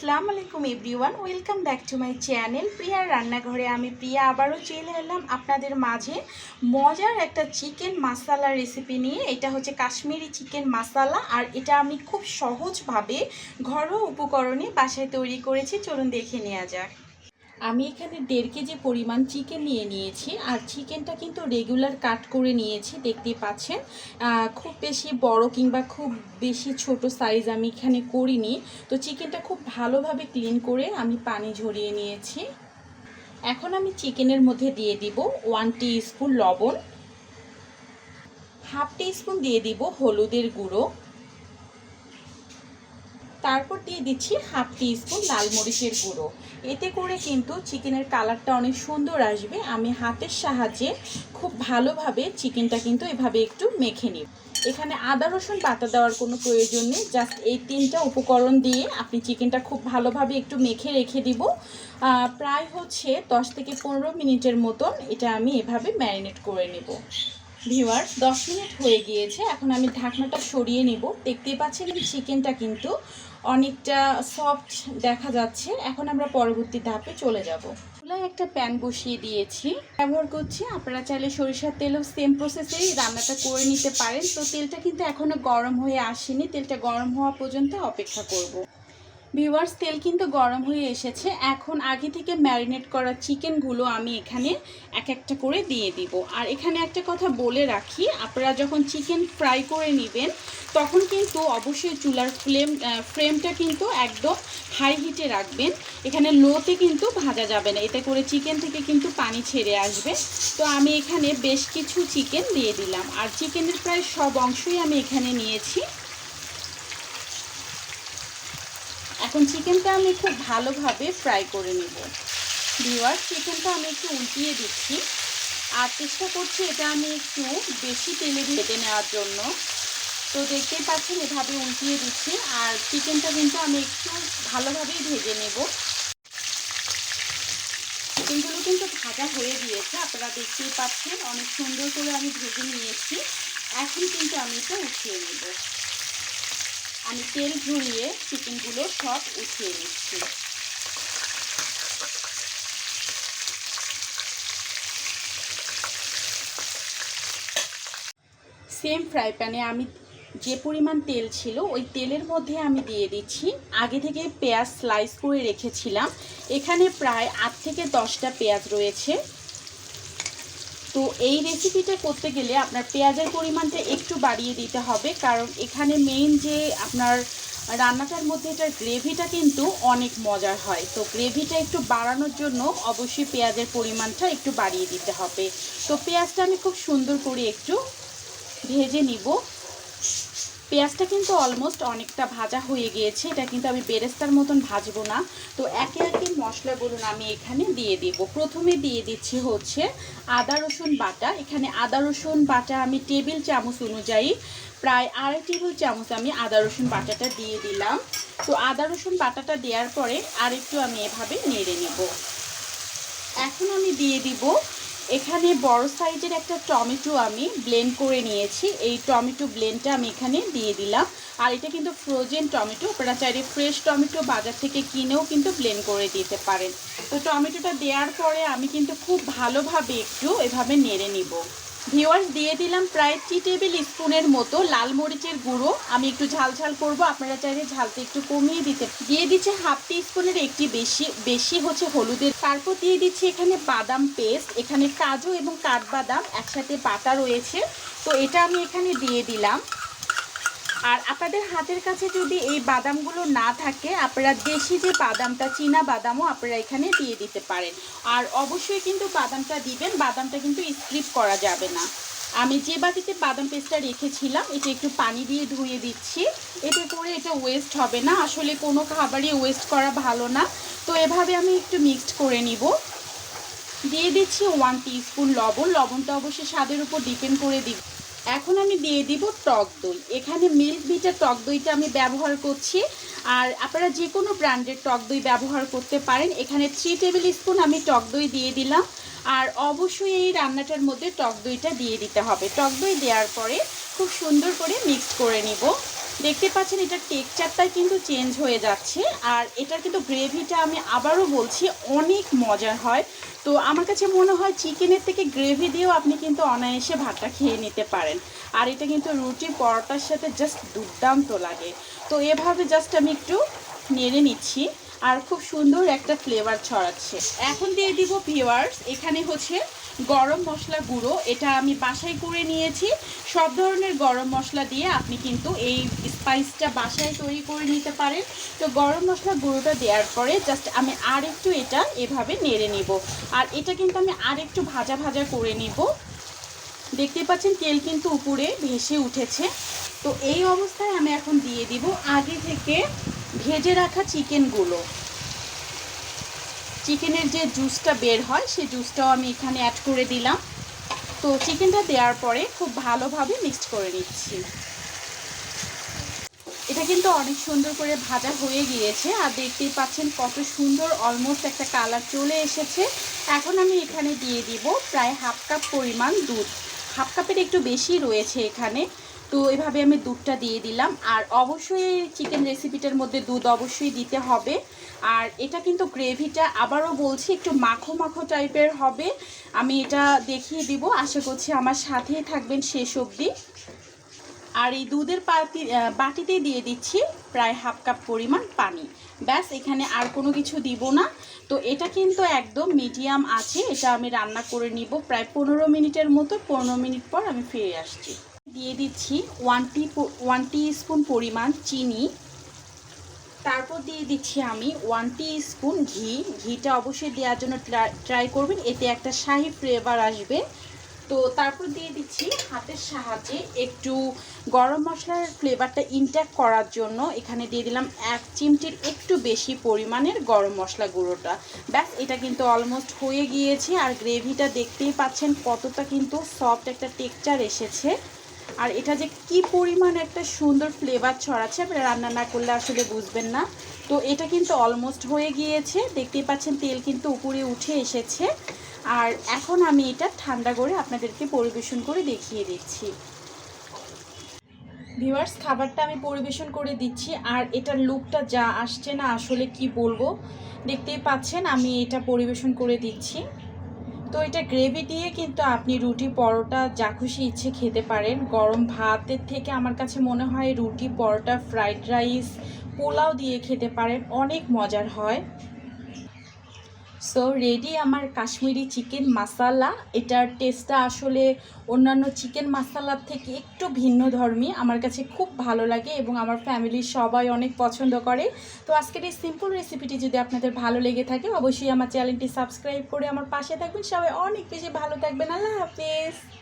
আসসালামু আলাইকুম everyone, welcome back to my channel. প্রিয়ার রান্নাঘরে আমি প্রিয়া, আবারও চলে এলাম আপনাদের মাঝে মজার একটা চিকেন মাসালা রেসিপি নিয়ে। এটা হচ্ছে কাশ্মীরি চিকেন মাসালা, আর এটা আমি খুব সহজভাবে ঘরোয়া উপকরণে বাসায় তৈরি করেছি। চলুন দেখে নেওয়া যাক। আমি এখানে দেড় কেজি পরিমাণ চিকেন নিয়ে নিয়েছি, আর চিকেনটা কিন্তু রেগুলার কাট করে নিয়েছি, দেখতেই পাচ্ছেন। খুব বেশি বড় কিংবা খুব বেশি ছোট সাইজ আমি এখানে করিনি। তো চিকেনটা খুব ভালোভাবে ক্লিন করে আমি পানি ঝরিয়ে নিয়েছি। এখন আমি চিকেনের মধ্যে দিয়ে দিব ওয়ান স্পুন লবণ। হাফ স্পুন দিয়ে দিব হলুদের গুঁড়ো। তারপর দিয়ে দিচ্ছি হাফ টি স্পুন লাল মরিচের গুঁড়ো। এতে করে কিন্তু চিকেনের কালারটা অনেক সুন্দর আসবে। আমি হাতের সাহায্যে খুব ভালোভাবে চিকেনটা কিন্তু এভাবে একটু মেখে নিব। এখানে আদা, রসুন বাটা দেওয়ার কোনো প্রয়োজন নেই। জাস্ট এই তিনটা উপকরণ দিয়ে আপনি চিকেনটা খুব ভালোভাবে একটু মেখে রেখে দিব। প্রায় হচ্ছে দশ থেকে পনেরো মিনিটের মতন এটা আমি এভাবে ম্যারিনেট করে নেব। ভিউয়ার, দশ মিনিট হয়ে গিয়েছে। এখন আমি ঢাকনাটা সরিয়ে নিব। দেখতেই পাচ্ছেন চিকেনটা কিন্তু অনেকটা সফট দেখা যাচ্ছে। এখন আমরা পরবর্তী ধাপে চলে যাব। চুলায় একটা প্যান বসিয়ে দিয়েছি। ব্যবহার করছি। আপনারা চাইলে সরিষার তেলও সেম প্রসেসেই রান্নাটা করে নিতে পারেন। তো তেলটা কিন্তু এখনও গরম হয়ে আসেনি। তেলটা গরম হওয়া পর্যন্ত অপেক্ষা করব। ভিউয়ার্স তেল কিন্তু গরম হয়ে এসেছে। এখন আগে থেকে ম্যারিনেট করা চিকেনগুলো আমি এখানে এক একটা করে দিয়ে দিব। আর এখানে একটা কথা বলে রাখি, আপনারা যখন চিকেন ফ্রাই করে নেবেন, তখন কিন্তু অবশ্যই চুলার ফ্লেম ফ্লেমটা কিন্তু একদম হাই হিটে রাখবেন। এখানে লোতে কিন্তু ভাজা যাবে না। এতে করে চিকেন থেকে কিন্তু পানি ছেড়ে আসবে। তো আমি এখানে বেশ কিছু চিকেন দিয়ে দিলাম। আর চিকেনের প্রায় সব অংশই আমি এখানে নিয়েছি। এখন চিকেনটা আমি খুব ভালোভাবে ফ্রাই করে নেব। ভিওয়ার চিকেনটা আমি একটু উল্টিয়ে দিচ্ছি। আর চেষ্টা করছি এটা আমি একটু বেশি তেলে ভেজে নেওয়ার জন্য। তো দেখতেই পাচ্ছেন, এভাবে উল্টিয়ে দিচ্ছি। আর চিকেনটা কিন্তু আমি একটু ভালোভাবেই ভেজে নেব। চিকেনগুলো কিন্তু ভাজা হয়ে গিয়েছে, আপনারা দেখতেই পাচ্ছেন। অনেক সুন্দর করে আমি ভেজে নিয়েছি। এখন কিন্তু আমি এটা উঠিয়ে নেব। আমি তেল ঝরিয়ে চিকেনগুলো সব উঠিয়ে নিচ্ছি। সেম ফ্রাই প্যানে আমি যে পরিমাণ তেল ছিল, ওই তেলের মধ্যে আমি দিয়ে দিচ্ছি। আগে থেকে পেঁয়াজ স্লাইস করে রেখেছিলাম। এখানে প্রায় আট থেকে দশটা পেঁয়াজ রয়েছে। তো এই রেসিপিটা করতে গেলে আপনার পেঁয়াজের পরিমাণটা একটু বাড়িয়ে দিতে হবে। কারণ এখানে মেইন যে আপনার রান্নাটার মধ্যে এটার গ্রেভিটা কিন্তু অনেক মজার হয়। তো গ্রেভিটা একটু বাড়ানোর জন্য অবশ্যই পেঁয়াজের পরিমাণটা একটু বাড়িয়ে দিতে হবে। তো পেঁয়াজটা আমি খুব সুন্দর করে একটু ভেজে নিব। পেঁয়াজটা কিন্তু অলমোস্ট অনেকটা ভাজা হয়ে গিয়েছে। এটা কিন্তু আমি বেরেস্তার মতন ভাজবো না। তো একে একে মশলাগুলো আমি এখানে দিয়ে দিব। প্রথমে দিয়ে দিচ্ছি হচ্ছে আদা, রসুন বাটা। এখানে আদা, রসুন বাটা আমি টেবিল চামচ অনুযায়ী প্রায় আড়াই টেবিল চামচ আমি আদা, রসুন বাটাটা দিয়ে দিলাম। তো আদা, রসুন বাটাটা দেওয়ার পরে আরেকটু আমি এভাবে নেড়ে নেব। এখন আমি দিয়ে দিব এখানে বড় সাইজের একটা টমেটো আমি ব্লেন্ড করে নিয়েছি। এই টমেটো ব্লেন্ডটা আমি এখানে দিয়ে দিলাম। আর এটা কিন্তু ফ্রোজেন টমেটো, আপনারা চাইলে ফ্রেশ টমেটো বাজার থেকে কিনেও কিন্তু ব্লেন্ড করে দিতে পারেন। তো টমেটোটা দেওয়ার পরে আমি কিন্তু খুব ভালোভাবে একটু এভাবে নেড়ে নিব। ভিওয়ার্স দিয়ে দিলাম প্রায় টি টেবিল স্পুনের মতো লাল মরিচের গুঁড়ো। আমি একটু ঝাল ঝাল করব, আপনারা চাইলে ঝালটা একটু কমিয়ে দিতে। দিয়ে দিচ্ছে হাফ টি স্পুনের একটি বেশি বেশি হচ্ছে হলুদের। তারপর দিয়ে দিচ্ছি এখানে বাদাম পেস্ট, এখানে কাজু এবং কাঠবাদাম একসাথে বাটা রয়েছে। তো এটা আমি এখানে দিয়ে দিলাম। আর আপনাদের হাতের কাছে যদি এই বাদামগুলো না থাকে, আপনারা দেশি যে বাদামটা, চীনা বাদামও আপনারা এখানে দিয়ে দিতে পারেন। আর অবশ্যই কিন্তু বাদামটা দিবেন, বাদামটা কিন্তু স্ক্রিপ করা যাবে না। আমি যে বাটিতে বাদাম পেস্টটা রেখেছিলাম, এটা একটু পানি দিয়ে ধুয়ে দিচ্ছি। এতে করে এটা ওয়েস্ট হবে না। আসলে কোনো খাবারই ওয়েস্ট করা ভালো না। তো এভাবে আমি একটু মিক্সড করে নিব। দিয়ে দিচ্ছি ওয়ান স্পুন লবণ। লবণটা অবশ্যই স্বাদের উপর ডিপেন্ড করে দিব। এখন আমি দিয়ে দিব টক দই। এখানে মিল্ক ভিটা টক দইটা আমি ব্যবহার করছি। আর আপনারা যে কোনো ব্র্যান্ডের টক দই ব্যবহার করতে পারেন। এখানে থ্রি টেবিল স্পুন আমি টক দই দিয়ে দিলাম। আর অবশ্যই এই রান্নাটার মধ্যে টক দইটা দিয়ে দিতে হবে। টক দই দেওয়ার পরে খুব সুন্দর করে মিক্সড করে নিব। দেখতে পাচ্ছেন এটার টেক্সচারটা কিন্তু চেঞ্জ হয়ে যাচ্ছে। আর এটার কিন্তু গ্রেভিটা আমি আবারও বলছি, অনেক মজার হয়। তো আমার কাছে মনে হয় চিকেনের থেকে গ্রেভি দিয়েও আপনি কিন্তু অনায়াসে ভাতটা খেয়ে নিতে পারেন। আর এটা কিন্তু রুটি পরোটার সাথে জাস্ট দুর্দান্ত লাগে। তো এভাবে জাস্ট আমি একটু নেড়ে নিচ্ছি। আর খুব সুন্দর একটা ফ্লেভার ছড়াচ্ছে। এখন দিয়ে দিব ভিওয়ার্স এখানে হচ্ছে গরম মশলা গুঁড়ো। এটা আমি বাসায় করে নিয়েছি। সব ধরনের গরম মশলা দিয়ে আপনি কিন্তু এই স্পাইসটা বাসায় তৈরি করে নিতে পারেন। তো গরম মশলা গুঁড়োটা দেওয়ার পরে জাস্ট আমি আর একটু এটা এভাবে নেড়ে নিব। আর এটা কিন্তু আমি আর একটু ভাজা ভাজা করে নিব। দেখতে পাচ্ছেন তেল কিন্তু উপরে ভেসে উঠেছে। তো এই অবস্থায় আমি এখন দিয়ে দিব আগে থেকে ভেজে রাখা চিকেনগুলো। চিকেনের যে জুসটা বের হয়, সেই জুসটাও আমি এখানে অ্যাড করে দিলাম। তো চিকেনটা দেওয়ার পরে খুব ভালোভাবে মিক্সড করে নিচ্ছি। এটা কিন্তু অনেক সুন্দর করে ভাজা হয়ে গিয়েছে, আর দেখতেই পাচ্ছেন কত সুন্দর অলমোস্ট একটা কালার চলে এসেছে। এখন আমি এখানে দিয়ে দিব প্রায় হাফ কাপ পরিমাণ দুধ। হাফ কাপের একটু বেশি রয়েছে এখানে। তো এভাবে আমি দুধটা দিয়ে দিলাম। আর অবশ্যই চিকেন রেসিপিটার মধ্যে দুধ অবশ্যই দিতে হবে। আর এটা কিন্তু গ্রেভিটা আবারও বলছি, একটু মাখো মাখো টাইপের হবে। আমি এটা দেখিয়ে দিব। আশা করছি আমার সাথেই থাকবেন শেষ অবধি। আর এই দুধের পাতি বাটিতে দিয়ে দিচ্ছি প্রায় হাফ কাপ পরিমাণ পানি। ব্যাস, এখানে আর কোনো কিছু দিব না। তো এটা কিন্তু একদম মিডিয়াম আছে। এটা আমি রান্না করে নিব। প্রায় পনেরো মিনিটের মতো, পনেরো মিনিট পর আমি ফিরে আসছি। দিয়ে দিচ্ছি ওয়ান টি ওয়ান স্পুন পরিমাণ চিনি। তারপর দিয়ে দিচ্ছি আমি ওয়ান স্পুন ঘি। ঘিটা অবশ্যই দেওয়ার জন্য ট্রাই করবেন, এতে একটা শাহি ফ্লেভার আসবে। তো তারপর দিয়ে দিচ্ছি হাতের সাহায্যে একটু গরম মশলার ফ্লেভারটা ইনট্যাক্ট করার জন্য। এখানে দিয়ে দিলাম এক চিমটির একটু বেশি পরিমাণের গরম মশলা গুঁড়োটা। ব্যাস, এটা কিন্তু অলমোস্ট হয়ে গিয়েছে। আর গ্রেভিটা দেখতেই পাচ্ছেন কতটা কিন্তু সফট একটা টেক্সচার এসেছে। আর এটা যে কি পরিমাণ একটা সুন্দর ফ্লেভার ছড়াচ্ছে আপনি রান্না না করলে আসলে বুঝবেন না। তো এটা কিন্তু অলমোস্ট হয়ে গিয়েছে, দেখতেই পাচ্ছেন তেল কিন্তু উপরে উঠে এসেছে। আর এখন আমি এটা ঠান্ডা করে আপনাদেরকে পরিবেশন করে দেখিয়ে দিচ্ছি। ভিউয়ার্স, খাবারটা আমি পরিবেশন করে দিচ্ছি, আর এটার লুকটা যা আসছে না, আসলে কি বলব? দেখতেই পাচ্ছেন, আমি এটা পরিবেশন করে দিচ্ছি। তো এটা গ্রেভি দিয়ে কিন্তু আপনি রুটি, পরোটা, যা খুশি ইচ্ছে খেতে পারেন। গরম ভাতের থেকে আমার কাছে মনে হয় রুটি, পরোটা ফ্রাইড রাইস পোলাও দিয়ে খেতে পারেন। অনেক মজার হয়। সো রেডি আমার কাশ্মীরি চিকেন মাসালা এটার টেস্টটা আসলে অন্যান্য চিকেন মাসালার থেকে একটু ভিন্ন ধর্মী। আমার কাছে খুব ভালো লাগে এবং আমার ফ্যামিলির সবাই অনেক পছন্দ করে। তো আজকের এই সিম্পল রেসিপিটি যদি আপনাদের ভালো লেগে থাকে, অবশ্যই আমার চ্যানেলটি সাবস্ক্রাইব করে আমার পাশে থাকবেন। সবাই অনেক বেশি ভালো থাকবেন। আল্লাহ হাফিজ।